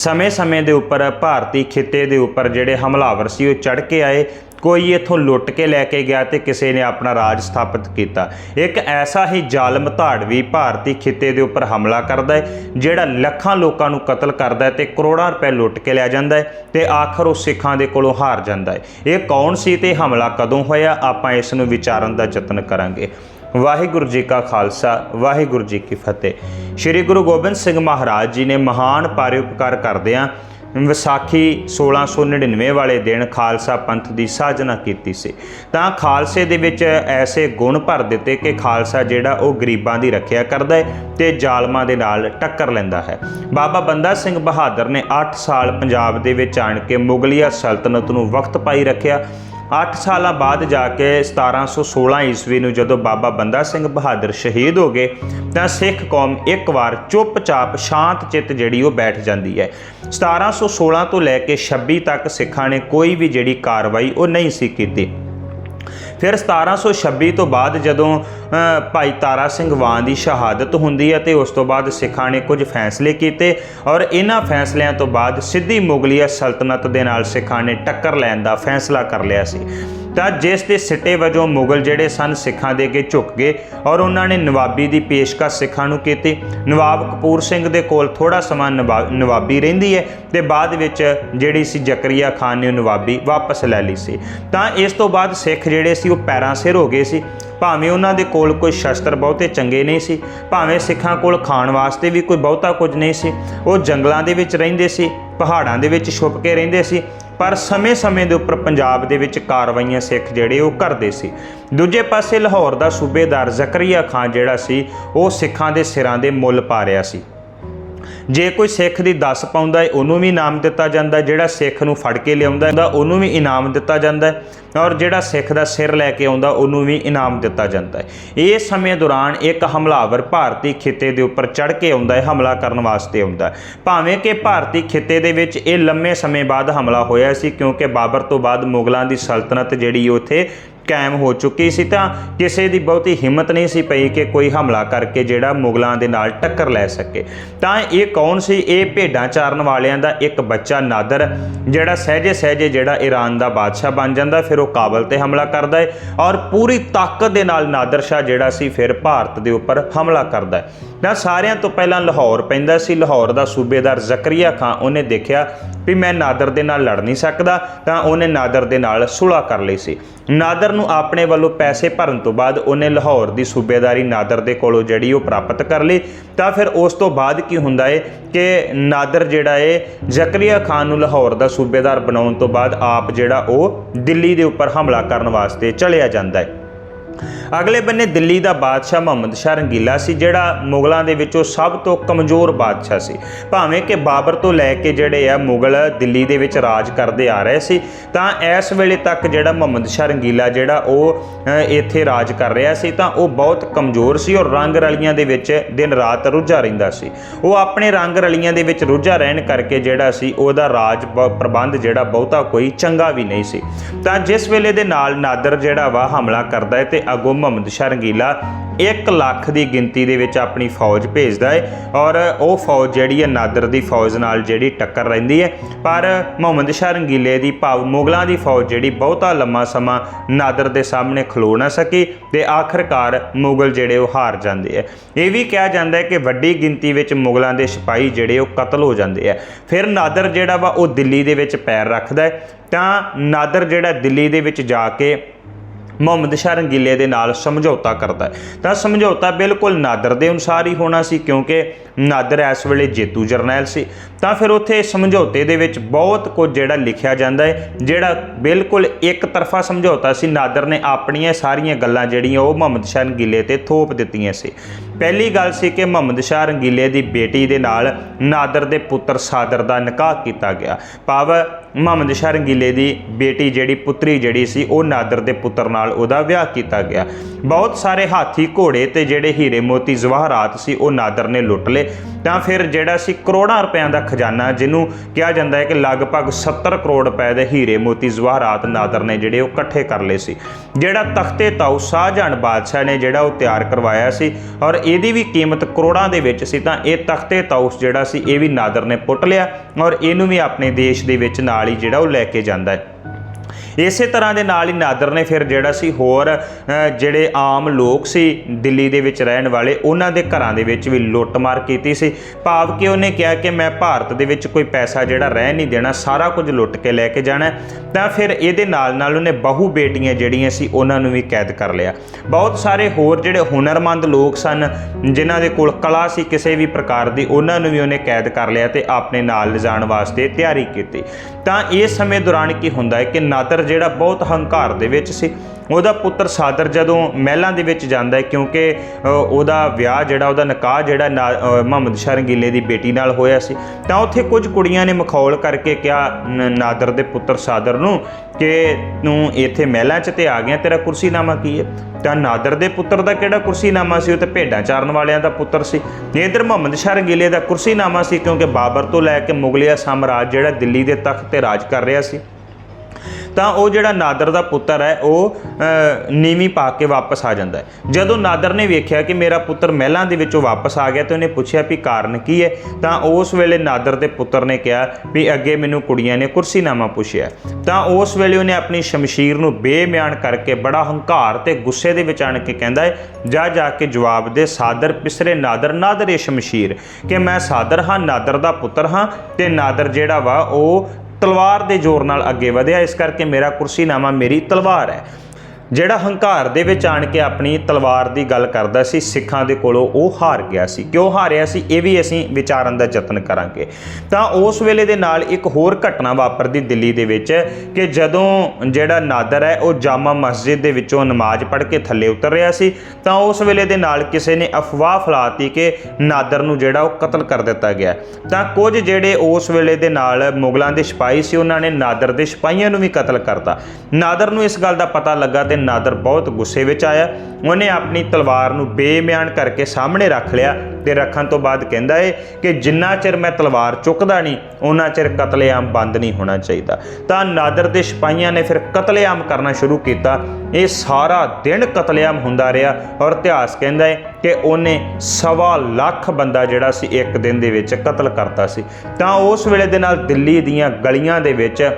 ਸਮੇਂ-ਸਮੇਂ ਦੇ ਉੱਪਰ, ਭਾਰਤੀ ਖਿੱਤੇ ਦੇ ਉੱਪਰ ਜਿਹੜੇ ਹਮਲਾਵਰ ਸੀ, ਉਹ ਚੜ ਕੇ ਆਏ। ਕੋਈ ਇਥੋਂ ਲੁੱਟ ਕੇ ਲੈ ਕੇ ਗਿਆ ਤੇ ਕਿਸੇ ਨੇ ਆਪਣਾ ਰਾਜ ਸਥਾਪਿਤ ਕੀਤਾ। ਇੱਕ ਐਸਾ ਹੀ ਜ਼ਾਲਮ ਧਾੜਵੀ ਭਾਰਤੀ ਖਿੱਤੇ ਦੇ ਉੱਪਰ ਹਮਲਾ ਕਰਦਾ ਹੈ, ਜਿਹੜਾ ਲੱਖਾਂ ਲੋਕਾਂ ਨੂੰ ਕਤਲ ਕਰਦਾ ਹੈ ਤੇ ਕਰੋੜਾਂ ਰੁਪਏ ਲੁੱਟ ਕੇ ਲੈ ਜਾਂਦਾ ਹੈ ਤੇ ਆਖਰ ਉਹ ਸਿੱਖਾਂ ਦੇ ਕੋਲੋਂ ਹਾਰ ਜਾਂਦਾ ਹੈ। ਇਹ ਕੌਣ ਸੀ ਤੇ ਹਮਲਾ ਕਦੋਂ ਹੋਇਆ? ਆਪਾਂ ਇਸ ਨੂੰ ਵਿਚਾਰਨ ਦਾ ਯਤਨ ਕਰਾਂਗੇ। ਵਾਹਿਗੁਰੂ ਜੀ ਕਾ ਖਾਲਸਾ, ਵਾਹਿਗੁਰੂ ਜੀ ਕੀ ਫਤਿਹ। ਸ੍ਰੀ ਗੁਰੂ ਗੋਬਿੰਦ ਸਿੰਘ ਮਹਾਰਾਜ ਜੀ ਨੇ ਮਹਾਨ ਪਰਉਪਕਾਰ ਕਰਦਿਆਂ ਵਿਸਾਖੀ 1699 ਵਾਲੇ ਦਿਨ ਖਾਲਸਾ ਪੰਥ ਦੀ ਸਾਜਨਾ ਕੀਤੀ ਸੀ। ਤਾਂ ਖਾਲਸੇ ਦੇ ਵਿੱਚ ਐਸੇ ਗੁਣ ਭਰ ਦਿੱਤੇ ਕਿ ਖਾਲਸਾ ਜਿਹੜਾ ਉਹ ਗਰੀਬਾਂ ਦੀ ਰੱਖਿਆ ਕਰਦਾ ਹੈ ਤੇ ਜ਼ਾਲਮਾਂ ਦੇ ਨਾਲ ਟੱਕਰ ਲੈਂਦਾ ਹੈ। ਬਾਬਾ ਬੰਦਾ ਸਿੰਘ ਬਹਾਦਰ ਨੇ 8 ਸਾਲ ਪੰਜਾਬ ਦੇ ਵਿੱਚ ਆਣ ਕੇ ਮੁਗਲੀਆ ਸਲਤਨਤ ਨੂੰ ਵਕਤ ਪਾਈ ਰੱਖਿਆ। 8 ਸਾਲਾਂ ਬਾਅਦ ਜਾ ਕੇ 1716 ਈਸਵੀ ਨੂੰ ਜਦੋਂ ਬਾਬਾ ਬੰਦਾ ਸਿੰਘ ਬਹਾਦਰ ਸ਼ਹੀਦ ਹੋ ਗਏ, ਤਾਂ ਸਿੱਖ ਕੌਮ ਇੱਕ ਵਾਰ ਚੁੱਪਚਾਪ ਸ਼ਾਂਤ ਚਿੱਤ ਜਿਹੜੀ ਉਹ ਬੈਠ ਜਾਂਦੀ ਹੈ। 1716 ਤੋਂ ਲੈ ਕੇ 26 ਤੱਕ ਸਿੱਖਾਂ ਨੇ ਕੋਈ ਵੀ ਜਿਹੜੀ ਕਾਰਵਾਈ ਉਹ ਨਹੀਂ ਸੀ ਕੀਤੀ। ਫਿਰ 1726 ਤੋਂ ਬਾਅਦ ਜਦੋਂ ਭਾਈ ਤਾਰਾ ਸਿੰਘ ਵਾਂ ਦੀ ਸ਼ਹਾਦਤ ਹੁੰਦੀ ਹੈ ਤੇ ਉਸ ਤੋਂ ਬਾਅਦ ਸਿੱਖਾਂ ਨੇ ਕੁਝ ਫੈਸਲੇ ਕੀਤੇ ਔਰ ਇਹਨਾਂ ਫੈਸਲਿਆਂ ਤੋਂ ਬਾਅਦ ਸਿੱਧੀ ਮੁਗਲੀਆ ਸਲਤਨਤ ਦੇ ਨਾਲ ਸਿੱਖਾਂ ਨੇ ਟੱਕਰ ਲੈਣ ਦਾ ਫੈਸਲਾ ਕਰ ਲਿਆ ਸੀ। ਤਾਂ ਜਿਸ ਦੇ ਸਿੱਟੇ ਵਜੋਂ ਮੁਗਲ ਜਿਹੜੇ ਸਨ ਸਿੱਖਾਂ ਦੇ ਅੱਗੇ ਝੁਕ ਗਏ ਔਰ ਉਹਨਾਂ ਨੇ ਨਵਾਬੀ ਦੀ ਪੇਸ਼ਕਸ਼ ਸਿੱਖਾਂ ਨੂੰ ਕੀਤੀ। ਨਵਾਬ ਕਪੂਰ ਸਿੰਘ ਦੇ ਕੋਲ ਥੋੜਾ ਸਮਾਂ ਨਵਾ- ਨਵਾਬੀ ਰਹਿੰਦੀ ਹੈ ਤੇ ਬਾਅਦ ਵਿੱਚ ਜਿਹੜੀ ਸੀ ਜ਼ਕਰੀਆ ਖਾਨ ਨੇ ਉਹ ਨਵਾਬੀ ਵਾਪਸ ਲੈ ਲਈ ਸੀ। ਤਾਂ ਇਸ ਤੋਂ ਬਾਅਦ ਸਿੱਖ ਜਿਹੜੇ ਸੀ ਉਹ ਪੈਰਾਂ ਸਿਰ ਹੋ ਗਏ ਸੀ। ਭਾਵੇਂ ਉਹਨਾਂ ਦੇ ਕੋਲ ਕੋਈ ਸ਼ਸਤਰ ਬਹੁਤੇ ਚੰਗੇ ਨਹੀਂ ਸੀ, ਭਾਵੇਂ ਸਿੱਖਾਂ ਕੋਲ ਖਾਣ ਵਾਸਤੇ ਵੀ ਕੋਈ ਬਹੁਤਾ ਕੁਝ ਨਹੀਂ ਸੀ, ਉਹ ਜੰਗਲਾਂ ਦੇ ਵਿੱਚ ਰਹਿੰਦੇ ਸੀ, ਪਹਾੜਾਂ ਦੇ ਵਿੱਚ ਛੁਪ ਕੇ ਰਹਿੰਦੇ ਸੀ ਪਰ ਸਮੇਂ-ਸਮੇਂ ਦੇ ਉੱਪਰ ਪੰਜਾਬ ਦੇ ਵਿੱਚ ਕਾਰਵਾਈਆਂ ਸਿੱਖ ਜਿਹੜੇ ਉਹ ਕਰਦੇ ਸੀ। ਦੂਜੇ ਪਾਸੇ ਲਾਹੌਰ ਦਾ ਸੂਬੇਦਾਰ ਜ਼ਕਰੀਆ ਖਾਨ ਜਿਹੜਾ ਸੀ, ਉਹ ਸਿੱਖਾਂ ਦੇ ਸਿਰਾਂ ਦੇ ਮੁੱਲ ਪਾ ਰਿਹਾ ਸੀ। ਜੇ ਕੋਈ ਸਿੱਖ ਦੀ 10 ਪਾਉਂਦਾ ਹੈ, ਉਹਨੂੰ ਵੀ ਇਨਾਮ ਦਿੱਤਾ ਜਾਂਦਾ ਜਿਹੜਾ ਸਿੱਖ ਨੂੰ ਫੜ ਕੇ ਲਿਆਉਂਦਾ ਹੈ ਉਹਨੂੰ ਵੀ ਇਨਾਮ ਦਿੱਤਾ ਜਾਂਦਾ ਹੈ ਔਰ ਜਿਹੜਾ ਸਿੱਖ ਦਾ ਸਿਰ ਲੈ ਕੇ ਆਉਂਦਾ, ਉਹਨੂੰ ਵੀ ਇਨਾਮ ਦਿੱਤਾ ਜਾਂਦਾ ਹੈ। ਇਸ ਸਮੇਂ ਦੌਰਾਨ ਇੱਕ ਹਮਲਾਵਰ ਭਾਰਤੀ ਖਿੱਤੇ ਦੇ ਉੱਪਰ ਚੜ ਕੇ ਆਉਂਦਾ ਹੈ, ਹਮਲਾ ਕਰਨ ਵਾਸਤੇ ਆਉਂਦਾ ਹੈ। ਭਾਵੇਂ ਕਿ ਭਾਰਤੀ ਖਿੱਤੇ ਦੇ ਵਿੱਚ ਇਹ ਲੰਮੇ ਸਮੇਂ ਬਾਅਦ ਹਮਲਾ ਹੋਇਆ ਸੀ, ਕਿਉਂਕਿ ਬਾਬਰ ਤੋਂ ਬਾਅਦ ਮੁਗਲਾਂ ਦੀ ਸਲਤਨਤ ਜਿਹੜੀ ਉੱਥੇ ਕਾਇਮ ਹੋ ਚੁੱਕੀ ਸੀ ਤਾਂ ਕਿਸੇ ਦੀ ਬਹੁਤੀ ਹਿੰਮਤ ਨਹੀਂ ਸੀ ਪਈ ਕਿ ਕੋਈ ਹਮਲਾ ਕਰਕੇ ਜਿਹੜਾ ਮੁਗਲਾਂ ਦੇ ਨਾਲ ਟੱਕਰ ਲੈ ਸਕੇ। ਤਾਂ ਇਹ ਕੌਣ ਸੀ? ਇਹ ਭੇਡਾਂ ਚਾਰਨ ਵਾਲਿਆਂ ਦਾ ਇੱਕ ਬੱਚਾ ਨਾਦਰ, ਜਿਹੜਾ ਸਹਿਜੇ ਸਹਿਜੇ ਜਿਹੜਾ ਈਰਾਨ ਦਾ ਬਾਦਸ਼ਾਹ ਬਣ ਜਾਂਦਾ, ਫਿਰ ਉਹ ਕਾਬਲ ਤੇ ਹਮਲਾ ਕਰਦਾ ਹੈ ਔਰ ਪੂਰੀ ਤਾਕਤ ਦੇ ਨਾਲ ਨਾਦਰ ਸ਼ਾਹ ਜਿਹੜਾ ਸੀ, ਫਿਰ ਭਾਰਤ ਦੇ ਉੱਪਰ ਹਮਲਾ ਕਰਦਾ ਹੈ ਤਾਂ ਸਾਰਿਆਂ ਤੋਂ ਪਹਿਲਾਂ ਲਾਹੌਰ ਪੈਂਦਾ ਸੀ। ਲਾਹੌਰ ਦਾ ਸੂਬੇਦਾਰ ਜ਼ਕਰੀਆ ਖਾਨ ਉਹਨੇ ਦੇਖਿਆ ਵੀ ਮੈਂ ਨਾਦਰ ਦੇ ਨਾਲ ਲੜ ਨਹੀਂ ਸਕਦਾ, ਤਾਂ ਉਹਨੇ ਨਾਦਰ ਦੇ ਨਾਲ ਸੁਲ੍ਹਾ ਕਰ ਲਈ ਸੀ। ਨਾਦਰ ਨੂੰ ਆਪਣੇ ਵੱਲੋਂ ਪੈਸੇ ਭਰਨ ਤੋਂ ਬਾਅਦ ਉਹਨੇ ਲਾਹੌਰ ਦੀ ਸੂਬੇਦਾਰੀ ਨਾਦਰ ਦੇ ਕੋਲੋਂ ਜਿਹੜੀ ਉਹ ਪ੍ਰਾਪਤ ਕਰ ਲਈ। ਤਾਂ ਫਿਰ ਉਸ ਤੋਂ ਬਾਅਦ ਕੀ ਹੁੰਦਾ ਏ ਕਿ ਨਾਦਰ ਜਿਹੜਾ ਏ, ਜ਼ਕਰੀਆ ਖਾਨ ਨੂੰ ਲਾਹੌਰ ਦਾ ਸੂਬੇਦਾਰ ਬਣਾਉਣ ਤੋਂ ਬਾਅਦ ਆਪ ਜਿਹੜਾ ਉਹ ਦਿੱਲੀ ਦੇ ਉੱਪਰ ਹਮਲਾ ਕਰਨ ਵਾਸਤੇ ਚਲਿਆ ਜਾਂਦਾ ਹੈ ਅਗਲੇ ਬੰਨੇ ਦਿੱਲੀ ਦਾ ਬਾਦਸ਼ਾਹ ਮੁਹੰਮਦ ਸ਼ਾਹ ਰੰਗੀਲਾ ਸੀ, ਜਿਹੜਾ ਮੁਗਲਾਂ ਦੇ ਵਿੱਚੋਂ ਸਭ ਤੋਂ ਕਮਜ਼ੋਰ ਬਾਦਸ਼ਾਹ ਸੀ। ਭਾਵੇਂ ਕਿ ਬਾਬਰ ਤੋਂ ਲੈ ਕੇ ਜਿਹੜੇ ਆ ਮੁਗਲ ਦਿੱਲੀ ਦੇ ਵਿੱਚ ਰਾਜ ਕਰਦੇ ਆ ਰਹੇ ਸੀ, ਤਾਂ ਇਸ ਵੇਲੇ ਤੱਕ ਜਿਹੜਾ ਮੁਹੰਮਦ ਸ਼ਾਹ ਰੰਗੀਲਾ, ਜਿਹੜਾ ਉਹ ਇੱਥੇ ਰਾਜ ਕਰ ਰਿਹਾ ਸੀ, ਤਾਂ ਉਹ ਬਹੁਤ ਕਮਜ਼ੋਰ ਸੀ ਔਰ ਰੰਗ ਰਲੀਆਂ ਦੇ ਵਿੱਚ ਦਿਨ ਰਾਤ ਰੁੱਝਾ ਰਹਿੰਦਾ ਸੀ। ਉਹ ਆਪਣੇ ਰੰਗ ਰਲੀਆਂ ਦੇ ਵਿੱਚ ਰੁੱਝਾ ਰਹਿਣ ਕਰਕੇ ਜਿਹੜਾ ਸੀ, ਉਹਦਾ ਰਾਜ ਪ੍ਰਬੰਧ ਜਿਹੜਾ ਬਹੁਤਾ ਕੋਈ ਚੰਗਾ ਵੀ ਨਹੀਂ ਸੀ। ਤਾਂ ਜਿਸ ਵੇਲੇ ਦੇ ਨਾਲ ਨਾਦਰ ਜਿਹੜਾ ਵਾ ਹਮਲਾ ਕਰਦਾ ਹੈ ਤੇ ਅੱਗੋਂ ਮੁਹੰਮਦ ਸ਼ਾਹ ਰੰਗੀਲਾ 1 ਲੱਖ ਦੀ ਗਿਣਤੀ ਦੇ ਵਿੱਚ ਆਪਣੀ ਫੌਜ ਭੇਜਦਾ ਹੈ ਔਰ ਉਹ ਫੌਜ ਜਿਹੜੀ ਹੈ ਨਾਦਰ ਦੀ ਫੌਜ ਨਾਲ ਜਿਹੜੀ ਟੱਕਰ ਰਹਿੰਦੀ ਹੈ ਪਰ ਮੁਹੰਮਦ ਸ਼ਾਹ ਰੰਗੀਲੇ ਦੀ ਭਾਵ ਮੁਗਲਾਂ ਦੀ ਫੌਜ ਜਿਹੜੀ ਬਹੁਤਾ ਲੰਮਾ ਸਮਾਂ ਨਾਦਰ ਦੇ ਸਾਹਮਣੇ ਖਲੋ ਨਾ ਸਕੀ ਤੇ ਆਖਰਕਾਰ ਮੁਗਲ ਜਿਹੜੇ ਉਹ ਹਾਰ ਜਾਂਦੇ ਆ। ਇਹ ਵੀ ਕਿਹਾ ਜਾਂਦਾ ਹੈ ਕਿ ਵੱਡੀ ਗਿਣਤੀ ਵਿੱਚ ਮੁਗਲਾਂ ਦੇ ਸਿਪਾਹੀ ਜਿਹੜੇ ਉਹ ਕਤਲ ਹੋ ਜਾਂਦੇ ਆ। ਫਿਰ ਨਾਦਰ ਜਿਹੜਾ ਵਾ, ਉਹ ਦਿੱਲੀ ਦੇ ਵਿੱਚ ਪੈਰ ਰੱਖਦਾ ਹੈ ਤਾਂ ਨਾਦਰ ਜਿਹੜਾ ਦਿੱਲੀ ਦੇ ਵਿੱਚ ਜਾ ਕੇ ਮੁਹੰਮਦ ਸ਼ਾਹ ਰੰਗੀਲੇ ਦੇ ਨਾਲ ਸਮਝੌਤਾ ਕਰਦਾ ਹੈ। ਤਾਂ ਸਮਝੌਤਾ ਬਿਲਕੁਲ ਨਾਦਰ ਦੇ ਅਨੁਸਾਰ ਹੀ ਹੋਣਾ ਸੀ, ਕਿਉਂਕਿ ਨਾਦਰ ਇਸ ਵੇਲੇ ਜੇਤੂ ਜਰਨੈਲ ਸੀ। ਤਾਂ ਫਿਰ ਉੱਥੇ ਸਮਝੌਤੇ ਦੇ ਵਿੱਚ ਬਹੁਤ ਕੁਝ ਜਿਹੜਾ ਲਿਖਿਆ ਜਾਂਦਾ ਹੈ, ਜਿਹੜਾ ਬਿਲਕੁਲ ਇੱਕ ਤਰਫਾ ਸਮਝੌਤਾ ਸੀ, ਨਾਦਰ ਨੇ ਆਪਣੀਆਂ ਸਾਰੀਆਂ ਗੱਲਾਂ ਜਿਹੜੀਆਂ ਉਹ ਮੁਹੰਮਦ ਸ਼ਾਹ ਰੰਗੀਲੇ ਤੇ ਥੋਪ ਦਿੱਤੀਆਂ ਸੀ। ਪਹਿਲੀ ਗੱਲ ਸੀ ਕਿ ਮੁਹੰਮਦ ਸ਼ਾਹ ਰੰਗੀਲੇ ਦੀ ਬੇਟੀ ਦੇ ਨਾਲ ਨਾਦਰ ਦੇ ਪੁੱਤਰ ਸਾਦਰ ਦਾ ਨਿਕਾਹ ਕੀਤਾ ਗਿਆ। ਭਾਵ ਮੁਹੰਮਦ ਸ਼ਾਹ ਰੰਗੀਲੇ ਦੀ ਬੇਟੀ ਜਿਹੜੀ ਪੁੱਤਰੀ ਜਿਹੜੀ ਸੀ, ਉਹ ਨਾਦਰ ਦੇ ਪੁੱਤਰ ਨਾਲ ਉਹਦਾ ਵਿਆਹ ਕੀਤਾ ਗਿਆ। ਬਹੁਤ ਸਾਰੇ ਹਾਥੀ ਘੋੜੇ ਤੇ ਜਿਹੜੇ ਹੀਰੇ ਮੋਤੀ ਜਵਾਹਰਾਤ ਸੀ, ਉਹ ਨਾਦਰ ਨੇ ਲੁੱਟ ਲਏ। ਤਾਂ ਫਿਰ ਜਿਹੜਾ ਸੀ ਕਰੋੜਾਂ ਰੁਪਇਆਂ ਦਾ ਖਜ਼ਾਨਾ, ਜਿਹਨੂੰ ਕਿਹਾ ਜਾਂਦਾ ਹੈ ਕਿ ਲਗਭਗ 70 ਕਰੋੜ ਰੁਪਏ ਦੇ ਹੀਰੇ ਮੋਤੀ ਜਵਾਹਰਾਤ ਨਾਦਰ ਨੇ ਜਿਹੜੇ ਉਹ ਇਕੱਠੇ ਕਰ ਲਏ ਸੀ। ਜਿਹੜਾ ਤਖਤੇ ਤਾਊ ਸ਼ਾਹਜਹਾਨ ਬਾਦਸ਼ਾਹ ਨੇ ਜਿਹੜਾ ਉਹ ਤਿਆਰ ਕਰਵਾਇਆ ਸੀ ਔਰ ਇਹਦੀ ਵੀ ਕੀਮਤ ਕਰੋੜਾਂ ਦੇ ਵਿੱਚ ਸੀ ਤਾਂ ਇਹ ਤਖਤੇ ਤਾਊਸ ਜਿਹੜਾ ਸੀ, ਇਹ ਵੀ ਨਾਦਰ ਨੇ ਪੁੱਟ ਲਿਆ ਔਰ ਇਹਨੂੰ ਵੀ ਆਪਣੇ ਦੇਸ਼ ਦੇ ਵਿੱਚ ਨਾਲ ਹੀ ਜਿਹੜਾ ਉਹ ਲੈ ਕੇ ਜਾਂਦਾ ਹੈ। ਇਸੇ ਤਰ੍ਹਾਂ ਦੇ ਨਾਲ ਹੀ ਨਾਦਰ ਨੇ ਫਿਰ ਜਿਹੜਾ ਸੀ ਹੋਰ ਜਿਹੜੇ ਆਮ ਲੋਕ ਸੀ ਦਿੱਲੀ ਦੇ ਵਿੱਚ ਰਹਿਣ ਵਾਲੇ, ਉਹਨਾਂ ਦੇ ਘਰਾਂ ਦੇ ਵਿੱਚ ਵੀ ਲੁੱਟਮਾਰ ਕੀਤੀ ਸੀ। ਭਾਵ ਕਿ ਉਹਨੇ ਕਿਹਾ ਕਿ ਮੈਂ ਭਾਰਤ ਦੇ ਵਿੱਚ ਕੋਈ ਪੈਸਾ ਜਿਹੜਾ ਰਹਿ ਨਹੀਂ ਦੇਣਾ, ਸਾਰਾ ਕੁਝ ਲੁੱਟ ਕੇ ਲੈ ਕੇ ਜਾਣਾ ਤਾਂ ਫਿਰ ਇਹਦੇ ਨਾਲ ਨਾਲ ਉਹਨੇ ਬਹੂ ਬੇਟੀਆਂ ਜਿਹੜੀਆਂ ਸੀ, ਉਹਨਾਂ ਨੂੰ ਵੀ ਕੈਦ ਕਰ ਲਿਆ। ਬਹੁਤ ਸਾਰੇ ਹੋਰ ਜਿਹੜੇ ਹੁਨਰਮੰਦ ਲੋਕ ਸਨ, ਜਿਨ੍ਹਾਂ ਦੇ ਕੋਲ ਕਲਾ ਸੀ ਕਿਸੇ ਵੀ ਪ੍ਰਕਾਰ ਦੀ, ਉਹਨਾਂ ਨੂੰ ਵੀ ਉਹਨੇ ਕੈਦ ਕਰ ਲਿਆ ਤੇ ਆਪਣੇ ਨਾਲ ਲਿਜਾਣ ਵਾਸਤੇ ਤਿਆਰੀ ਕੀਤੀ। ਤਾਂ ਇਸ ਸਮੇਂ ਦੌਰਾਨ ਕੀ ਹੁੰਦਾ ਹੈ ਕਿ ਨਾਦਰ ਜਿਹੜਾ ਬਹੁਤ ਹੰਕਾਰ ਦੇ ਵਿੱਚ ਸੀ। ਉਹਦਾ ਪੁੱਤਰ ਸਾਦਰ ਜਦੋਂ ਮਹਿਲਾਂ ਦੇ ਵਿੱਚ ਜਾਂਦਾ ਹੈ ਕਿਉਂਕਿ ਉਹਦਾ ਵਿਆਹ ਜਿਹੜਾ, ਉਹਦਾ ਨਿਕਾਹ ਜਿਹੜਾ ਨਾ- ਮੁਹੰਮਦ ਸ਼ਾਹ ਰੰਗੀਲੇ ਦੀ ਬੇਟੀ ਨਾਲ ਹੋਇਆ ਸੀ। ਤਾਂ ਉੱਥੇ ਕੁਝ ਕੁੜੀਆਂ ਨੇ ਮਖੌਲ ਕਰਕੇ ਕਿਹਾ ਨਾਦਰ ਦੇ ਪੁੱਤਰ ਸਾਦਰ ਨੂੰ ਕਿ ਤੂੰ ਇੱਥੇ ਮਹਿਲਾਂ 'ਚ ਤੇ ਆ ਗਿਆ, ਤੇਰਾ ਕੁਰਸੀਨਾਮਾ ਕੀ ਹੈ? ਤਾਂ ਨਾਦਰ ਦੇ ਪੁੱਤਰ ਦਾ ਕਿਹੜਾ ਕੁਰਸੀਨਾਮਾ ਸੀ? ਉਹ ਤੇ ਭੇਡਾਂ ਚਾਰਨ ਵਾਲਿਆਂ ਦਾ ਪੁੱਤਰ ਸੀ। ਇਧਰ ਮੁਹੰਮਦ ਸ਼ਾਹ ਰੰਗੀਲੇ ਦਾ ਕੁਰਸੀਨਾਮਾ ਸੀ ਕਿਉਂਕਿ ਬਾਬਰ ਤੋਂ ਲੈ ਕੇ ਮੁਗਲਿਆ ਸਾਮਰਾਜ ਜਿਹੜਾ ਦਿੱਲੀ ਦੇ ਤਖਤ ਤੇ ਰਾਜ ਕਰ ਰਿਹਾ ਸੀ। ਤਾਂ ਉਹ ਜਿਹੜਾ ਨਾਦਰ ਦਾ ਪੁੱਤਰ ਹੈ, ਉਹ ਨੀਵੀਂ ਪਾ ਕੇ ਵਾਪਸ ਆ ਜਾਂਦਾ ਹੈ। ਜਦੋਂ ਨਾਦਰ ਨੇ ਵੇਖਿਆ ਕਿ ਮੇਰਾ ਪੁੱਤਰ ਮਹਿਲਾਂ ਦੇ ਵਿੱਚੋਂ ਵਾਪਸ ਆ ਗਿਆ ਤੇ ਉਹਨੇ ਪੁੱਛਿਆ ਵੀ ਕਾਰਨ ਕੀ ਹੈ, ਤਾਂ ਉਸ ਵੇਲੇ ਨਾਦਰ ਦੇ ਪੁੱਤਰ ਨੇ ਕਿਹਾ ਵੀ ਅੱਗੇ ਮੈਨੂੰ ਕੁੜੀਆਂ ਨੇ ਕੁਰਸੀਨਾਮਾ ਪੁੱਛਿਆ। ਤਾਂ ਉਸ ਵੇਲੇ ਉਹਨੇ ਆਪਣੀ ਸ਼ਮਸ਼ੀਰ ਨੂੰ ਬੇਮਿਆਨ ਕਰਕੇ ਬੜਾ ਹੰਕਾਰ ਤੇ ਗੁੱਸੇ ਦੇ ਵਿੱਚ ਆਣ ਕੇ ਕਹਿੰਦਾ ਹੈ, ਜਾ ਜਾ ਕੇ ਜਵਾਬ ਦੇ, ਸਾਦਰ ਪਿਸਰੇ ਨਾਦਰ ਨਾਦਰ ਸ਼ਮਸ਼ੀਰ ਕਿ ਮੈਂ ਸਾਦਰ ਹਾਂ, ਨਾਦਰ ਦਾ ਪੁੱਤਰ ਹਾਂ ਤੇ ਨਾਦਰ ਜਿਹੜਾ ਵਾ ਉਹ ਤਲਵਾਰ ਦੇ ਜ਼ੋਰ ਨਾਲ ਅੱਗੇ ਵਧਿਆ। ਇਸ ਕਰਕੇ ਮੇਰਾ ਕੁਰਸੀਨਾਮਾ ਮੇਰੀ ਤਲਵਾਰ ਹੈ। ਜਿਹੜਾ ਹੰਕਾਰ ਦੇ ਵਿੱਚ ਆਣ ਕੇ ਆਪਣੀ ਤਲਵਾਰ ਦੀ ਗੱਲ ਕਰਦਾ ਸੀ, ਸਿੱਖਾਂ ਦੇ ਕੋਲੋਂ ਉਹ ਹਾਰ ਗਿਆ ਸੀ। ਕਿਉਂ ਹਾਰਿਆ ਸੀ? ਇਹ ਵੀ ਅਸੀਂ ਵਿਚਾਰਨ ਦਾ ਯਤਨ ਕਰਾਂਗੇ। ਤਾਂ ਉਸ ਵੇਲੇ ਦੇ ਨਾਲ ਇੱਕ ਹੋਰ ਘਟਨਾ ਵਾਪਰਦੀ ਦਿੱਲੀ ਦੇ ਵਿੱਚ ਕਿ ਜਦੋਂ ਜਿਹੜਾ ਨਾਦਰ ਹੈ, ਉਹ ਜਾਮਾ ਮਸਜਿਦ ਦੇ ਵਿੱਚੋਂ ਨਮਾਜ਼ ਪੜ੍ਹ ਕੇ ਥੱਲੇ ਉਤਰ ਰਿਹਾ ਸੀ, ਤਾਂ ਉਸ ਵੇਲੇ ਦੇ ਨਾਲ ਕਿਸੇ ਨੇ ਅਫਵਾਹ ਫੈਲਾਤੀ ਕਿ ਨਾਦਰ ਨੂੰ ਜਿਹੜਾ ਉਹ ਕਤਲ ਕਰ ਦਿੱਤਾ ਗਿਆ। ਤਾਂ ਕੁਝ ਜਿਹੜੇ ਉਸ ਵੇਲੇ ਦੇ ਨਾਲ ਮੁਗਲਾਂ ਦੇ ਸਿਪਾਹੀ ਸੀ, ਉਹਨਾਂ ਨੇ ਨਾਦਰ ਦੇ ਸਿਪਾਹੀਆਂ ਨੂੰ ਵੀ ਕਤਲ ਕਰਤਾ। ਨਾਦਰ ਨੂੰ ਇਸ ਗੱਲ ਦਾ ਪਤਾ ਲੱਗਾ ਤੇ ਨਾਦਰ ਬਹੁਤ ਗੁੱਸੇ ਵਿੱਚ ਆਇਆ। ਉਹਨੇ ਆਪਣੀ ਤਲਵਾਰ ਨੂੰ ਬੇਮਿਆਨ ਕਰਕੇ ਸਾਹਮਣੇ ਰੱਖ ਲਿਆ ਤੇ ਰੱਖਣ ਤੋਂ ਬਾਅਦ ਕਹਿੰਦਾ ਏ ਕਿ ਜਿੰਨਾ ਚਿਰ ਮੈਂ ਤਲਵਾਰ ਚੁੱਕਦਾ ਨਹੀਂ ਉਹਨਾਂ ਚਿਰ ਕਤਲੇਆਮ ਬੰਦ ਨਹੀਂ ਹੋਣਾ ਚਾਹੀਦਾ। ਤਾਂ ਨਾਦਰ ਦੇ ਸਿਪਾਹੀਆਂ ਨੇ ਫਿਰ ਕਤਲੇਆਮ ਕਰਨਾ ਸ਼ੁਰੂ ਕੀਤਾ। ਇਹ ਸਾਰਾ ਦਿਨ ਕਤਲੇਆਮ ਹੁੰਦਾ ਰਿਹਾ ਔਰ ਇਤਿਹਾਸ ਕਹਿੰਦਾ ਏ ਕਿ ਉਹਨੇ ਸਵਾ ਲੱਖ ਬੰਦਾ ਜਿਹੜਾ ਸੀ, ਇੱਕ ਦਿਨ ਦੇ ਵਿੱਚ ਕਤਲ ਕਰਤਾ ਸੀ। ਤਾਂ ਉਸ ਵੇਲੇ ਦੇ ਨਾਲ ਦਿੱਲੀ ਦੀਆਂ ਗਲੀਆਂ ਦੇ ਵਿੱਚ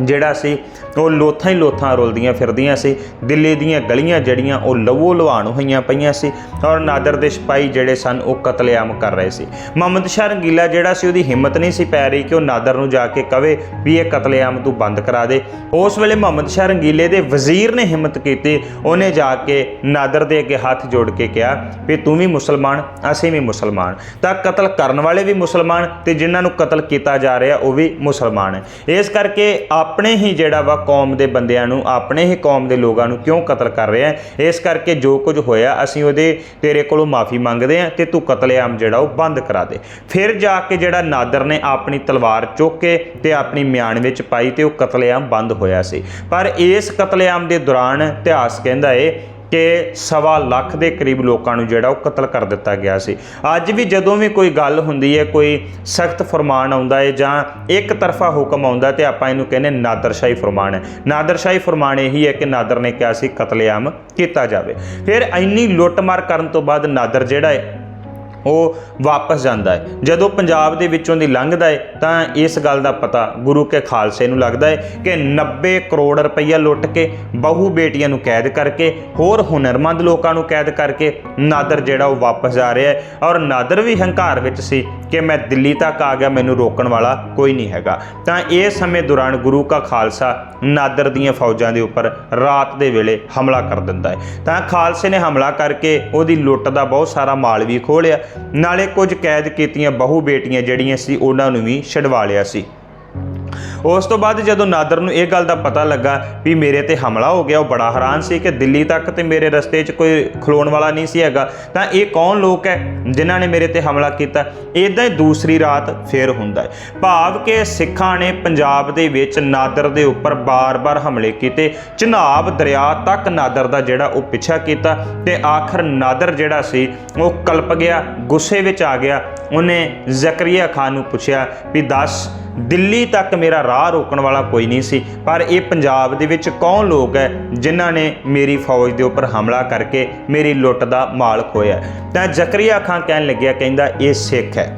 ਜਿਹੜਾ ਸੀ, ਉਹ ਲੋਥਾਂ ਹੀ ਲੋਥਾਂ ਰੁਲਦੀਆਂ ਫਿਰਦੀਆਂ ਸੀ। ਦਿੱਲੀ ਦੀਆਂ ਗਲੀਆਂ ਜੜੀਆਂ ਉਹ ਲਵੋ ਲੁਹਾਣ ਹੋਈਆਂ ਪਈਆਂ ਸੀ ਔਰ ਨਾਦਰ ਦੇ ਸਿਪਾਹੀ ਜਿਹੜੇ ਸਨ, ਉਹ ਕਤਲੇਆਮ ਕਰ ਰਹੇ ਸੀ। ਮੁਹੰਮਦ ਸ਼ਾਹ ਰੰਗੀਲਾ ਜਿਹੜਾ ਸੀ, ਉਹਦੀ ਹਿੰਮਤ ਨਹੀਂ ਸੀ ਪੈ ਰਹੀ ਕਿ ਉਹ ਨਾਦਰ ਨੂੰ ਜਾ ਕੇ ਕਵੇ ਵੀ ਇਹ ਕਤਲੇਆਮ ਤੂੰ ਬੰਦ ਕਰਾ ਦੇ। ਉਸ ਵੇਲੇ ਮੁਹੰਮਦ ਸ਼ਾਹ ਰੰਗੀਲੇ ਦੇ ਵਜ਼ੀਰ ਨੇ ਹਿੰਮਤ ਕੀਤੀ। ਉਹਨੇ ਜਾ ਕੇ ਨਾਦਰ ਦੇ ਅੱਗੇ ਹੱਥ ਜੋੜ ਕੇ ਕਿਹਾ ਵੀ ਤੂੰ ਵੀ ਮੁਸਲਮਾਨ, ਅਸੀਂ ਵੀ ਮੁਸਲਮਾਨ। ਤਾਂ ਕਤਲ ਕਰਨ ਵਾਲੇ ਵੀ ਮੁਸਲਮਾਨ ਤੇ ਜਿਨ੍ਹਾਂ ਨੂੰ ਕਤਲ ਕੀਤਾ ਜਾ ਰਿਹਾ, ਉਹ ਵੀ ਮੁਸਲਮਾਨ। ਹੈ ਇਸ ਕਰਕੇ ਆਪ ਆਪਣੇ ਹੀ ਜਿਹੜਾ ਵਾ ਕੌਮ ਦੇ ਬੰਦਿਆਂ ਨੂੰ, ਆਪਣੇ ਹੀ ਕੌਮ ਦੇ ਲੋਕਾਂ ਨੂੰ ਕਿਉਂ ਕਤਲ ਕਰ ਰਿਹਾ ਹੈ? ਇਸ ਕਰਕੇ ਜੋ ਕੁਝ ਹੋਇਆ, ਅਸੀਂ ਉਹਦੇ ਤੇਰੇ ਕੋਲੋਂ ਮਾਫੀ ਮੰਗਦੇ ਹਾਂ ਤੇ ਤੂੰ ਕਤਲੇਆਮ ਜਿਹੜਾ ਉਹ ਬੰਦ ਕਰਾ ਦੇ। ਫਿਰ ਜਾ ਕੇ ਜਿਹੜਾ ਨਾਦਰ ਨੇ ਆਪਣੀ ਤਲਵਾਰ ਚੁੱਕ ਕੇ ਤੇ ਆਪਣੀ ਮਿਆਨ ਵਿੱਚ ਪਾਈ ਤੇ ਉਹ ਕਤਲੇਆਮ ਬੰਦ ਹੋਇਆ ਸੀ। ਪਰ ਇਸ ਕਤਲੇਆਮ ਦੇ ਦੌਰਾਨ ਇਤਿਹਾਸ ਕਹਿੰਦਾ ਏ ਕਿ ਸਵਾ ਲੱਖ ਦੇ ਕਰੀਬ ਲੋਕਾਂ ਨੂੰ ਜਿਹੜਾ ਉਹ ਕਤਲ ਕਰ ਦਿੱਤਾ ਗਿਆ ਸੀ। ਅੱਜ ਵੀ ਜਦੋਂ ਵੀ ਕੋਈ ਗੱਲ ਹੁੰਦੀ ਹੈ, ਕੋਈ ਸਖਤ ਫਰਮਾਨ ਆਉਂਦਾ ਹੈ ਜਾਂ ਇੱਕ ਤਰਫਾ ਹੁਕਮ ਆਉਂਦਾ ਤੇ ਆਪਾਂ ਇਹਨੂੰ ਕਹਿੰਦੇ ਨਾਦਰਸ਼ਾਹੀ ਫਰਮਾਨ। ਹੈ ਨਾਦਰਸ਼ਾਹੀ ਫਰਮਾਨ ਇਹੀ ਹੈ ਕਿ ਨਾਦਰ ਨੇ ਕਿਹਾ ਸੀ ਕਤਲੇਆਮ ਕੀਤਾ ਜਾਵੇ। ਫਿਰ ਇੰਨੀ ਲੁੱਟਮਾਰ ਕਰਨ ਤੋਂ ਬਾਅਦ ਨਾਦਰ ਜਿਹੜਾ ਹੈ ਉਹ ਵਾਪਸ ਜਾਂਦਾ ਹੈ। ਜਦੋਂ ਪੰਜਾਬ ਦੇ ਵਿੱਚੋਂ ਦੀ ਲੰਘਦਾ ਹੈ, ਤਾਂ ਇਸ ਗੱਲ ਦਾ ਪਤਾ ਗੁਰੂ ਕੇ ਖਾਲਸੇ ਨੂੰ ਲੱਗਦਾ ਹੈ ਕਿ 90 ਕਰੋੜ ਰੁਪਈਆ ਲੁੱਟ ਕੇ ਬਹੂ ਬੇਟੀਆਂ ਨੂੰ ਕੈਦ ਕਰਕੇ, ਹੋਰ ਹੁਨਰਮੰਦ ਲੋਕਾਂ ਨੂੰ ਕੈਦ ਕਰਕੇ ਨਾਦਰ ਜਿਹੜਾ ਉਹ ਵਾਪਸ ਜਾ ਰਿਹਾ ਹੈ। ਔਰ ਨਾਦਰ ਵੀ ਹੰਕਾਰ ਵਿੱਚ ਸੀ। ਕਿ ਮੈਂ ਦਿੱਲੀ ਤੱਕ ਆ ਗਿਆ, ਮੈਨੂੰ ਰੋਕਣ ਵਾਲਾ ਕੋਈ ਨਹੀਂ ਹੈਗਾ। ਤਾਂ ਇਹ ਸਮੇਂ ਦੌਰਾਨ ਗੁਰੂ ਕਾ ਖਾਲਸਾ ਨਾਦਰ ਦੀਆਂ ਫੌਜਾਂ ਦੇ ਉੱਪਰ ਰਾਤ ਦੇ ਵੇਲੇ ਹਮਲਾ ਕਰ ਦਿੰਦਾ ਹੈ। ਤਾਂ ਖਾਲਸੇ ਨੇ ਹਮਲਾ ਕਰਕੇ ਉਹਦੀ ਲੁੱਟ ਦਾ ਬਹੁਤ ਸਾਰਾ ਮਾਲ ਵੀ ਖੋਹ ਲਿਆ। ਨਾਲੇ ਕੁਝ ਕੈਦ ਕੀਤੀਆਂ ਬਹੂ ਬੇਟੀਆਂ ਜਿਹੜੀਆਂ ਸੀ, ਉਹਨਾਂ ਨੂੰ ਵੀ ਛਡਵਾ ਲਿਆ ਸੀ। ਉਸ ਤੋਂ ਬਾਅਦ ਜਦੋਂ ਨਾਦਰ ਨੂੰ ਇਹ ਗੱਲ ਦਾ ਪਤਾ ਲੱਗਾ ਵੀ ਮੇਰੇ ਤੇ ਹਮਲਾ ਹੋ ਗਿਆ, ਉਹ ਬੜਾ ਹੈਰਾਨ ਸੀ ਕਿ ਦਿੱਲੀ ਤੱਕ ਤੇ ਮੇਰੇ ਰਸਤੇ 'ਚ ਕੋਈ ਖਲੋਣ ਵਾਲਾ ਨਹੀਂ ਸੀ ਹੈਗਾ। ਤਾਂ ਇਹ ਕੌਣ ਲੋਕ ਹੈ ਜਿਨ੍ਹਾਂ ਨੇ ਮੇਰੇ ਤੇ ਹਮਲਾ ਕੀਤਾ? ਇਦਾਂ ਹੀ ਦੂਸਰੀ ਰਾਤ ਫੇਰ ਹੁੰਦਾ ਹੈ। ਭਾਵ ਕਿ ਸਿੱਖਾਂ ਨੇ ਪੰਜਾਬ ਦੇ ਵਿੱਚ ਨਾਦਰ ਦੇ ਉੱਪਰ ਬਾਰ-ਬਾਰ ਹਮਲੇ ਕੀਤੇ। ਚਨਾਬ ਦਰਿਆ ਤੱਕ ਨਾਦਰ ਦਾ ਜਿਹੜਾ ਉਹ ਪਿੱਛਾ ਕੀਤਾ ਤੇ ਆਖਰ ਨਾਦਰ ਜਿਹੜਾ ਸੀ, ਉਹ ਕਲਪ ਗਿਆ, ਗੁੱਸੇ ਵਿੱਚ ਆ ਗਿਆ। ਉਹਨੇ ਜ਼ਕਰੀਆ ਖਾਨ ਨੂੰ ਪੁੱਛਿਆ ਵੀ, ਦੱਸ, ਦਿੱਲੀ ਤੱਕ ਮੇਰਾ ਰਾਹ ਰੋਕਣ ਵਾਲਾ ਕੋਈ ਨਹੀਂ ਸੀ। ਪਰ ਇਹ ਪੰਜਾਬ ਦੇ ਵਿੱਚ ਕੌਣ ਲੋਕ ਹੈ ਜਿਨ੍ਹਾਂ ਨੇ ਮੇਰੀ ਫੌਜ ਦੇ ਉੱਪਰ ਹਮਲਾ ਕਰਕੇ ਮੇਰੀ ਲੁੱਟ ਦਾ ਮਾਲ ਖੋਇਆ ਤਾਂ ਜ਼ਕਰੀਆ ਖਾਨ ਕਹਿਣ ਲੱਗਿਆ, ਕਹਿੰਦਾ, ਇਹ ਸਿੱਖ ਹੈ।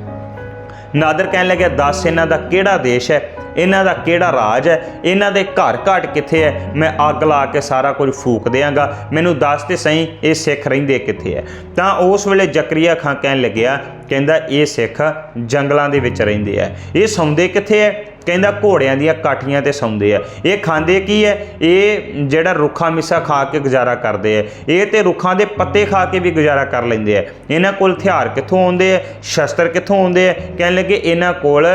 ਨਾਦਰ ਕਹਿਣ ਲੱਗਿਆ, ਦੱਸ, ਇਹਨਾਂ ਦਾ ਕਿਹੜਾ ਦੇਸ਼ ਹੈ? ਇਹਨਾਂ ਦਾ ਕਿਹੜਾ ਰਾਜ ਹੈ? ਇਹਨਾਂ ਦੇ ਘਰ ਘਾਟ ਕਿੱਥੇ ਹੈ? ਮੈਂ ਅੱਗ ਲਾ ਕੇ ਸਾਰਾ ਕੁਝ ਫੂਕ ਦਿਆਂਗਾ। ਮੈਨੂੰ ਦੱਸ ਤੇ ਸਹੀ, ਇਹ ਸਿੱਖ ਰਹਿੰਦੇ ਕਿੱਥੇ ਹੈ? ਤਾਂ ਉਸ ਵੇਲੇ ਜ਼ਕਰੀਆ ਖਾਂ ਕਹਿਣ ਲੱਗਿਆ, ਕਹਿੰਦਾ, ਇਹ ਸਿੱਖ ਜੰਗਲਾਂ ਦੇ ਵਿੱਚ ਰਹਿੰਦੇ ਆ ਇਹ ਸੌਂਦੇ ਕਿੱਥੇ ਹੈ? ਕਹਿੰਦਾ ਘੋੜਿਆਂ ਦੀਆਂ ਕਾਠੀਆਂ ਤੇ ਸੌਂਦੇ ਆ। ਇਹ ਖਾਂਦੇ ਕੀ ਹੈ ਇਹ ਜਿਹੜਾ ਰੁੱਖਾ ਮਿੱਸਾ ਖਾ ਕੇ ਗੁਜ਼ਾਰਾ ਕਰਦੇ ਆ ਇਹ ਤੇ ਰੁੱਖਾਂ ਦੇ ਪੱਤੇ ਖਾ ਕੇ ਵੀ ਗੁਜ਼ਾਰਾ ਕਰ ਲੈਂਦੇ ਆ ਇਹਨਾਂ ਕੋਲ ਹਥਿਆਰ ਕਿੱਥੋਂ ਆਉਂਦੇ ਆ ਸ਼ਸਤਰ ਕਿੱਥੋਂ ਆਉਂਦੇ ਆ ਕਹਿਣ ਲੱਗੇ ਇਹਨਾਂ ਕੋਲ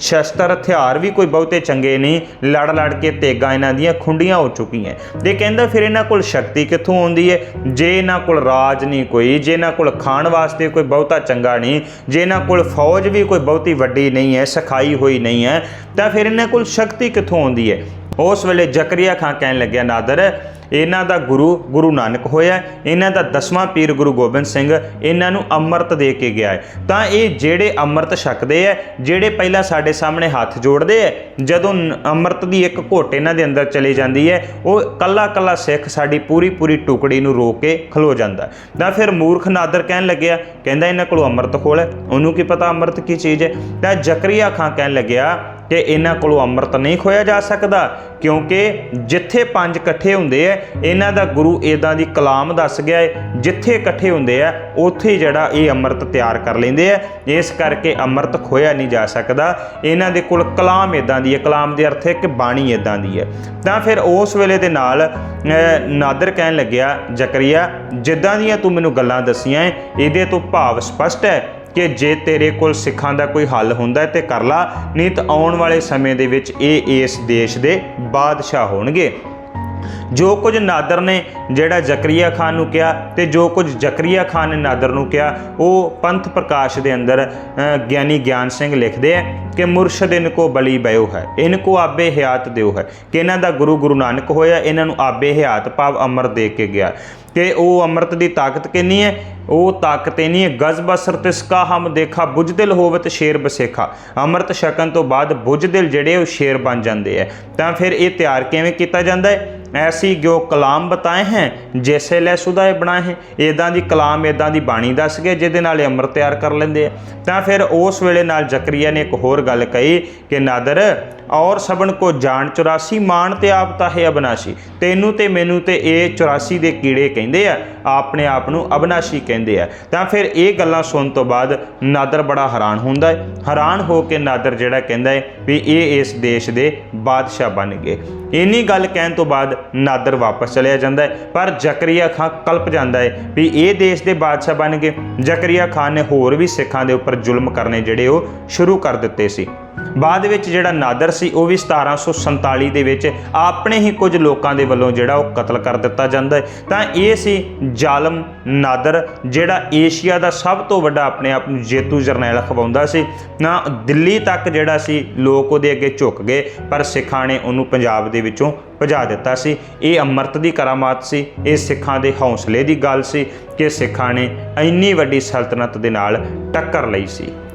ਸ਼ਸਤਰ, ਹਥਿਆਰ ਵੀ ਕੋਈ ਬਹੁਤੇ ਚੰਗੇ ਨਹੀਂ। ਲੜ ਲੜ ਕੇ ਤੇਗਾ ਇਹਨਾਂ ਦੀਆਂ ਖੁੰਡੀਆਂ ਹੋ ਚੁੱਕੀਆਂ ਤੇ ਕਹਿੰਦਾ ਫਿਰ ਇਹਨਾਂ ਕੋਲ ਸ਼ਕਤੀ ਕਿੱਥੋਂ ਆਉਂਦੀ ਹੈ ਜੇ ਇਹਨਾਂ ਕੋਲ ਰਾਜ ਨਹੀਂ ਕੋਈ, ਜੇ ਇਹਨਾਂ ਕੋਲ ਖਾਣ ਵਾਸਤੇ ਕੋਈ ਬਹੁਤਾ ਚੰਗਾ ਨਹੀਂ, ਜੇ ਇਹਨਾਂ ਕੋਲ ਫੌਜ ਵੀ ਕੋਈ ਬਹੁਤੀ ਵੱਡੀ ਨਹੀਂ ਹੈ ਸਿਖਾਈ ਹੋਈ ਨਹੀਂ ਹੈ ਤਾਂ ਫਿਰ ਇਹਨਾਂ ਕੋਲ ਸ਼ਕਤੀ ਕਿੱਥੋਂ ਆਉਂਦੀ ਹੈ? ਉਸ ਵੇਲੇ ਜ਼ਕਰੀਆ ਖਾਂ ਕਹਿਣ ਲੱਗਿਆ, ਨਾਦਰ ਇਹਨਾਂ ਦਾ ਗੁਰੂ ਗੁਰੂ ਨਾਨਕ ਹੋਇਆ ਇਹਨਾਂ ਦਾ ਦਸਵਾਂ ਪੀਰ ਗੁਰੂ ਗੋਬਿੰਦ ਸਿੰਘ ਇਹਨਾਂ ਨੂੰ ਅੰਮ੍ਰਿਤ ਦੇ ਕੇ ਗਿਆ ਹੈ। ਤਾਂ ਇਹ ਜਿਹੜੇ ਅੰਮ੍ਰਿਤ ਛਕਦੇ ਆ ਜਿਹੜੇ ਪਹਿਲਾਂ ਸਾਡੇ ਸਾਹਮਣੇ ਹੱਥ ਜੋੜਦੇ ਆ ਜਦੋਂ ਅੰਮ੍ਰਿਤ ਦੀ ਇੱਕ ਘੋਟ ਇਹਨਾਂ ਦੇ ਅੰਦਰ ਚਲੀ ਜਾਂਦੀ ਹੈ, ਉਹ ਕੱਲਾ ਕੱਲਾ ਸਿੱਖ ਸਾਡੀ ਪੂਰੀ ਪੂਰੀ ਟੁਕੜੀ ਨੂੰ ਰੋਕ ਕੇ ਖਲੋ ਜਾਂਦਾ ਤਾਂ ਫਿਰ ਮੂਰਖ ਨਾਦਰ ਕਹਿਣ ਲੱਗਿਆ, ਕਹਿੰਦਾ ਇਹਨਾਂ ਕੋਲ ਅੰਮ੍ਰਿਤ ਖੋਲ ਹੈ, ਉਹਨੂੰ ਕੀ ਪਤਾ ਅੰਮ੍ਰਿਤ ਕੀ ਚੀਜ਼ ਹੈ? ਤਾਂ ਜ਼ਕਰੀਆ ਖਾਂ ਕਹਿਣ ਲੱਗਿਆ ਕਿ ਇਹਨਾਂ ਕੋਲੋਂ ਅੰਮ੍ਰਿਤ ਨਹੀਂ ਖੋਇਆ ਜਾ ਸਕਦਾ, ਕਿਉਂਕਿ ਜਿੱਥੇ ਪੰਜ ਇਕੱਠੇ ਹੁੰਦੇ ਆ ਇਹਨਾਂ ਦਾ ਗੁਰੂ ਇਦਾਂ ਦੀ ਕਲਾਮ ਦੱਸ ਗਿਆ ਹੈ ਜਿੱਥੇ ਇਕੱਠੇ ਹੁੰਦੇ ਆ, ਉੱਥੇ ਜਿਹੜਾ ਇਹ ਅੰਮ੍ਰਿਤ ਤਿਆਰ ਕਰ ਲੈਂਦੇ ਆ। ਇਸ ਕਰਕੇ ਅੰਮ੍ਰਿਤ ਖੋਇਆ ਨਹੀਂ ਜਾ ਸਕਦਾ। ਇਹਨਾਂ ਦੇ ਕੋਲ ਕਲਾਮ ਇਦਾਂ ਦੀ ਹੈ ਕਲਾਮ ਦੇ ਅਰਥ ਹੈ ਕਿ ਬਾਣੀ ਇਦਾਂ ਦੀ ਹੈ ਤਾਂ ਫਿਰ ਉਸ ਵੇਲੇ ਦੇ ਨਾਲ ਨਾਦਰ ਕਹਿਣ ਲੱਗਿਆ, ਜ਼ਕਰੀਆ, ਜਿੱਦਾਂ ਦੀਆਂ ਤੂੰ ਮੈਨੂੰ ਗੱਲਾਂ ਦੱਸੀਆਂ ਏ, ਇਹਦੇ ਤੋਂ ਭਾਵ ਸਪਸ਼ਟ ਹੈ ਕਿ ਜੇ ਤੇਰੇ ਕੋਲ ਸਿੱਖਾਂ ਦਾ ਕੋਈ ਹੱਲ ਹੁੰਦਾ ਹੈ ਤੇ ਕਰ ਲਾ, ਨਹੀਂ ਤਾਂ ਆਉਣ ਵਾਲੇ ਸਮੇਂ ਦੇ ਵਿੱਚ ਇਹ ਇਸ ਦੇਸ਼ ਦੇ ਬਾਦਸ਼ਾਹ ਹੋਣਗੇ। ਜੋ ਕੁਝ ਨਾਦਰ ਨੇ, ਜਿਹੜਾ ਜ਼ਕਰੀਆ ਖਾਨ ਨੂੰ ਕਿਹਾ ਤੇ ਜੋ ਕੁਝ ਜ਼ਕਰੀਆ ਖਾਨ ਨੇ ਨਾਦਰ ਨੂੰ ਕਿਹਾ, ਉਹ ਪੰਥ ਪ੍ਰਕਾਸ਼ ਦੇ ਅੰਦਰ ਗਿਆਨੀ ਗਿਆਨ ਸਿੰਘ ਲਿਖਦੇ ਆ। ਕਿ ਮੁਰਸ਼ਦ ਇਨ ਕੋ ਬਲੀ ਬਇਓ ਹੈ, ਇਨ ਕੋ ਆਬੇ ਹਯਾਤ ਦਿਓ ਹੈ। ਕਿ ਇਹਨਾਂ ਦਾ ਗੁਰੂ ਗੁਰੂ ਨਾਨਕ ਹੋਇਆ, ਇਹਨਾਂ ਨੂੰ ਆਬੇ ਹਯਾਤ ਭਾਵ ਅਮਰ ਦੇ ਕੇ ਗਿਆ। ਕਿ ਉਹ ਅੰਮ੍ਰਿਤ ਦੀ ਤਾਕਤ ਕਿੰਨੀ ਹੈ? ਉਹ ਤਾਕਤ ਇਹ ਨਹੀਂ ਹੈ ਗਜ਼ ਬਸਰ ਤਿਸਕਾ ਹਮ ਦੇਖਾ ਬੁਝਦਿਲ ਹੋਵਤ ਸ਼ੇਰ ਬਸੇਖਾ। ਅੰਮ੍ਰਿਤ ਛਕਣ ਤੋਂ ਬਾਅਦ ਬੁਝਦਿਲ ਜਿਹੜੇ ਉਹ ਸ਼ੇਰ ਬਣ ਜਾਂਦੇ ਹੈ। ਤਾਂ ਫਿਰ ਇਹ ਤਿਆਰ ਕਿਵੇਂ ਕੀਤਾ ਜਾਂਦਾ ਹੈ? ਐਸੀ ਜੋ ਕਲਾਮ ਬਤਾਏ ਹੈ, ਜੈਸੇ ਲੈ ਸੁਦਾਏ ਬਣਾਏ ਹੈ। ਇਦਾਂ ਦੀ ਕਲਾਮ ਇਦਾਂ ਦੀ ਬਾਣੀ ਦੱਸ ਗਏ ਜਿਹਦੇ ਨਾਲ ਇਹ ਅੰਮ੍ਰਿਤ ਤਿਆਰ ਕਰ ਲੈਂਦੇ ਆ ਤਾਂ ਫਿਰ ਉਸ ਵੇਲੇ ਨਾਲ ਜ਼ਕਰੀਆ ਨੇ ਇੱਕ ਹੋਰ ਗੱਲ ਕਹੀ ਕਿ ਨਾਦਰ ਔਰ ਸਭਨ ਕੋ ਜਾਣ 84 ਮਾਨ ਤੇ ਆਪ ਤਾਂ ਹੈ ਅਬਨਾਸ਼ੀ। ਤੈਨੂੰ ਤੇ ਮੈਨੂੰ ਤੇ ਇਹ 84 ਦੇ ਕੀੜੇ ਕਹਿੰਦੇ ਆ, ਆਪਣੇ ਆਪ ਨੂੰ ਅਬਨਾਸ਼ੀ ਕਹਿੰਦੇ ਆ। ਤਾਂ ਫਿਰ ਇਹ ਗੱਲਾਂ ਸੁਣਨ ਤੋਂ ਬਾਅਦ ਨਾਦਰ ਬੜਾ ਹੈਰਾਨ ਹੁੰਦਾ ਹੈ। ਹੈਰਾਨ ਹੋ ਕੇ ਨਾਦਰ ਜਿਹੜਾ ਕਹਿੰਦਾ ਹੈ ਵੀ ਇਹ ਇਸ ਦੇਸ਼ ਦੇ ਬਾਦਸ਼ਾਹ ਬਣ ਗਏ। ਇੰਨੀ ਗੱਲ ਕਹਿਣ ਤੋਂ ਬਾਅਦ ਨਾਦਰ ਵਾਪਸ ਚਲਿਆ ਜਾਂਦਾ ਹੈ। ਪਰ ਜ਼ਕਰੀਆ ਖਾਨ ਕਲਪ ਜਾਂਦਾ ਹੈ ਵੀ ਇਹ ਦੇਸ਼ ਦੇ ਬਾਦਸ਼ਾਹ ਬਣ ਗਏ। ਜ਼ਕਰੀਆ ਖਾਨ ਨੇ ਹੋਰ ਵੀ ਸਿੱਖਾਂ ਦੇ ਉੱਪਰ ਜ਼ੁਲਮ ਕਰਨੇ ਜਿਹੜੇ ਉਹ ਸ਼ੁਰੂ ਕਰ ਦਿੱਤੇ ਸੀ। ਬਾਅਦ ਵਿੱਚ ਜਿਹੜਾ ਨਾਦਰ ਸੀ ਉਹ ਵੀ 1747 ਦੇ ਵਿੱਚ ਆਪਣੇ ਹੀ ਕੁਝ ਲੋਕਾਂ ਦੇ ਵੱਲੋਂ ਜਿਹੜਾ ਉਹ ਕਤਲ ਕਰ ਦਿੱਤਾ ਜਾਂਦਾ ਹੈ। ਤਾਂ ਇਹ ਸੀ ਜ਼ਾਲਮ ਨਾਦਰ, ਜਿਹੜਾ ਏਸ਼ੀਆ ਦਾ ਸਭ ਤੋਂ ਵੱਡਾ ਆਪਣੇ ਆਪ ਨੂੰ ਜੇਤੂ ਜਰਨੈਲ ਖਵਾਉਂਦਾ ਸੀ। ਨਾ ਦਿੱਲੀ ਤੱਕ ਜਿਹੜਾ ਸੀ ਲੋਕ ਉਹਦੇ ਅੱਗੇ ਝੁਕ ਗਏ, ਪਰ ਸਿੱਖਾਂ ਨੇ ਉਹਨੂੰ ਪੰਜਾਬ ਦੇ ਵਿੱਚੋਂ ਭਜਾ ਦਿੱਤਾ ਸੀ। ਇਹ ਅੰਮ੍ਰਿਤ ਦੀ ਕਰਾਮਾਤ ਸੀ, ਇਹ ਸਿੱਖਾਂ ਦੇ ਹੌਸਲੇ ਦੀ ਗੱਲ ਸੀ ਕਿ ਸਿੱਖਾਂ ਨੇ ਇੰਨੀ ਵੱਡੀ ਸਲਤਨਤ ਦੇ ਨਾਲ ਟੱਕਰ ਲਈ ਸੀ।